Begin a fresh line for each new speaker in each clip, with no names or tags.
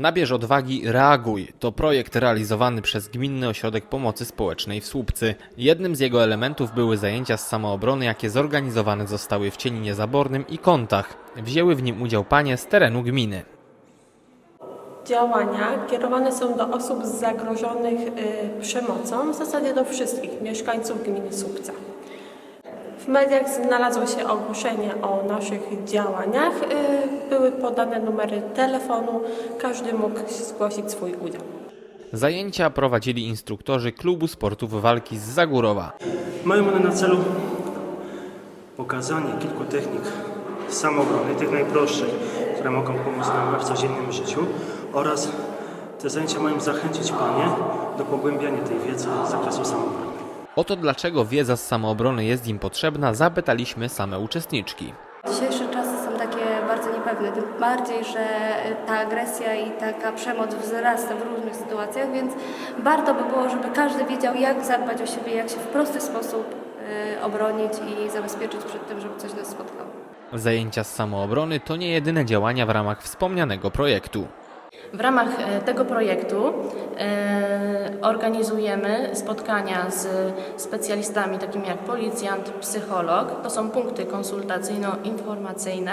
Nabierz odwagi, reaguj. To projekt realizowany przez Gminny Ośrodek Pomocy Społecznej w Słupcy. Jednym z jego elementów były zajęcia z samoobrony, jakie zorganizowane zostały w Cieninie Zabornym i Kątach. Wzięły w nim udział panie z terenu gminy.
Działania kierowane są do osób zagrożonych y, przemocą, w zasadzie do wszystkich mieszkańców gminy Słupca. W mediach znalazło się ogłoszenie o naszych działaniach. y, Były podane numery telefonu, każdy mógł zgłosić swój udział.
Zajęcia prowadzili instruktorzy klubu sportów walki z Zagórowa.
Mają one na celu pokazanie kilku technik samoobrony, tych najprostszych, które mogą pomóc nam w codziennym życiu oraz te zajęcia mają zachęcić Panie do pogłębiania tej wiedzy z zakresu samoobrony.
O to dlaczego wiedza z samoobrony jest im potrzebna, zapytaliśmy same uczestniczki.
Dzisiejsze czasy są takie bardzo niepewne, tym bardziej, że ta agresja i taka przemoc wzrasta w różnych sytuacjach, więc warto by było, żeby każdy wiedział, jak zadbać o siebie, jak się w prosty sposób e, obronić i zabezpieczyć przed tym, żeby coś nas spotkało.
Zajęcia z samoobrony to nie jedyne działania w ramach wspomnianego projektu.
W ramach e, tego projektu e, organizujemy spotkania z specjalistami takimi jak policjant, psycholog. To są punkty konsultacyjno-informacyjne,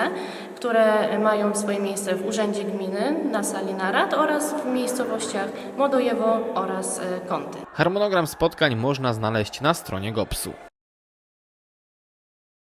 które mają swoje miejsce w Urzędzie Gminy na sali narad oraz w miejscowościach Modojewo oraz e, Kąty.
Harmonogram spotkań można znaleźć na stronie GOPS-u.